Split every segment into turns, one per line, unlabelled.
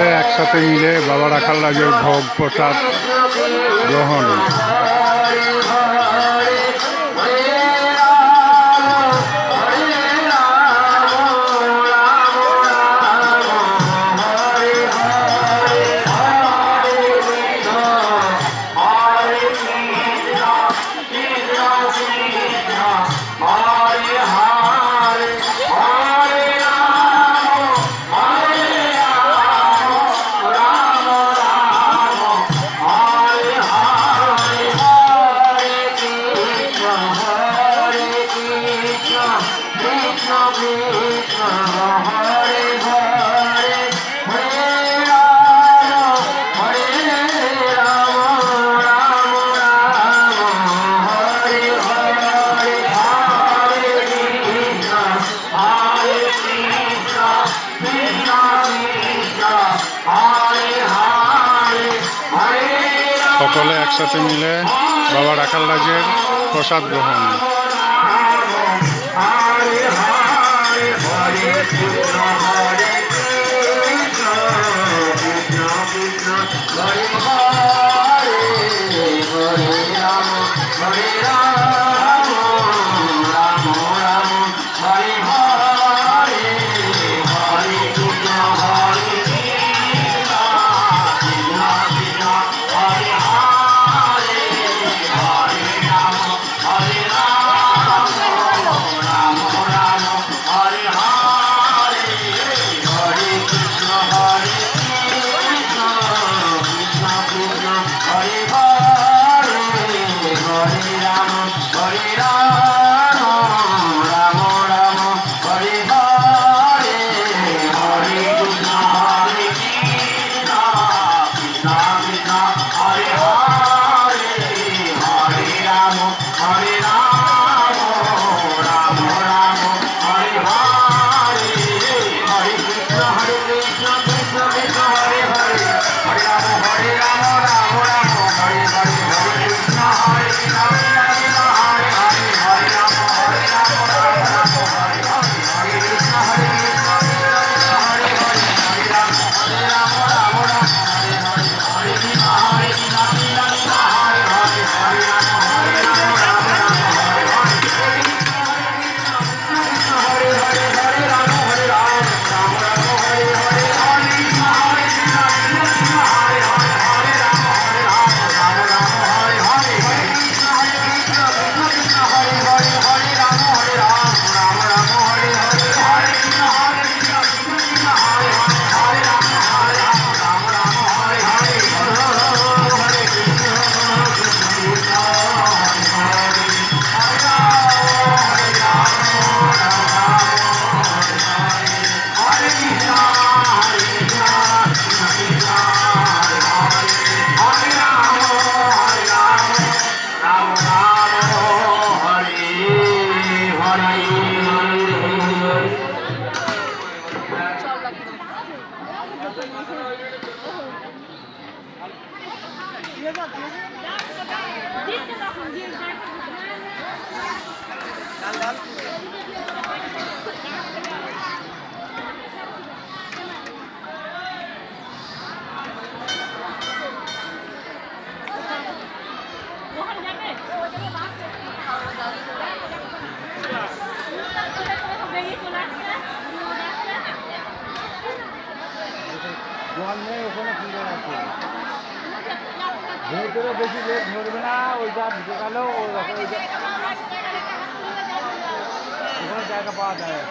সকলে একসাথে মিলে বাবা রাখাল রাজের ভোগ প্রসাদ গ্রহণ। সকলে একসাথে মিলে বাবা রাখাল রাজের প্রসাদ গ্রহণ। હરે હરે હરે કૃષ્ણ Hare Ram.
জল নেই ওখানে ফিরে আছে ভেতরে বেশি লেট ধরবে না ওই যা ঢুকে গেল ওই রকম ওখানে জায়গা পাওয়া যায়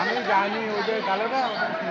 আমি জানি ওদের গেল না ওখানে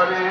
Hare